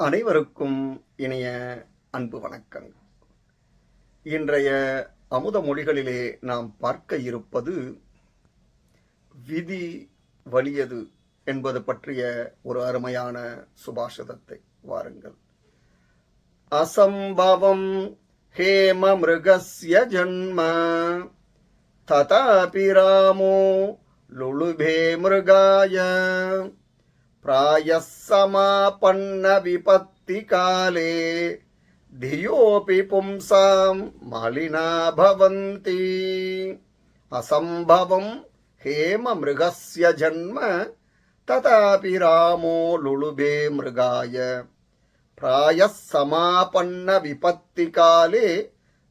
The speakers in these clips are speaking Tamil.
அனைவருக்கும் இனிய அன்பு வணக்கங்கள். இன்றைய அமுத மொழிகளிலே நாம் பார்க்க இருப்பது விதி வலியது என்பது பற்றிய ஒரு அருமையான சுபாஷிதத்தை வாருங்கள். அசம்பவம் ஹேம மிருகஸ்ய ஜன்ம ததாபி ராமோ லுளுபே மிருகாய. प्रायः समापन्नविपत्तिकाले धियोऽपि पुंसां मलिना भवन्ति असम्भवं हेममृगस्य जन्म तथापि रामो लुलुबे मृगाय प्रायः समापन्नविपत्तिकाले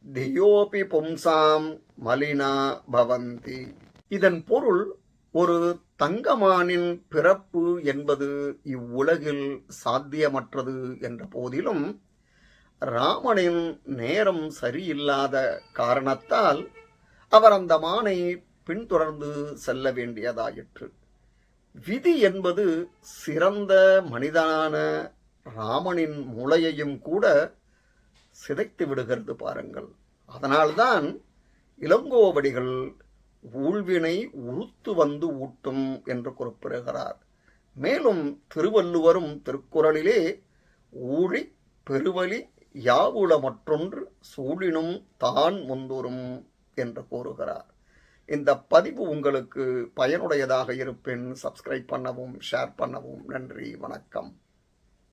धियोऽपि பும்சாம் மலினா பவந்தி இதன் பொருள் ஒரு தங்கமானின் பிறப்பு என்பது இவ்வுலகில் சாத்தியமற்றது என்ற போதிலும் ராமனின் நேரம் சரியில்லாத காரணத்தால் அவர் அந்த மானை பின்தொடர்ந்து செல்ல வேண்டியதாயிற்று. விதி என்பது சிறந்த மனிதனான ராமனின் மூளையையும் கூட சிதைத்து விடுகிறது பாருங்கள். அதனால்தான் இளங்கோவடிகள் ஊழ்வினை உறுத்து வந்து ஊட்டும் என்று குறிப்பிடுகிறார். மேலும் திருவள்ளுவரும் திருக்குறளிலே ஊழி பெருவழி யாவுள மற்றொன்று சூழினும் தான் முந்துரும் என்று கூறுகிறார். இந்த பதிவு உங்களுக்கு பயனுடையதாக இருப்பின் சப்ஸ்கிரைப் பண்ணவும் ஷேர் பண்ணவும் நன்றி வணக்கம்.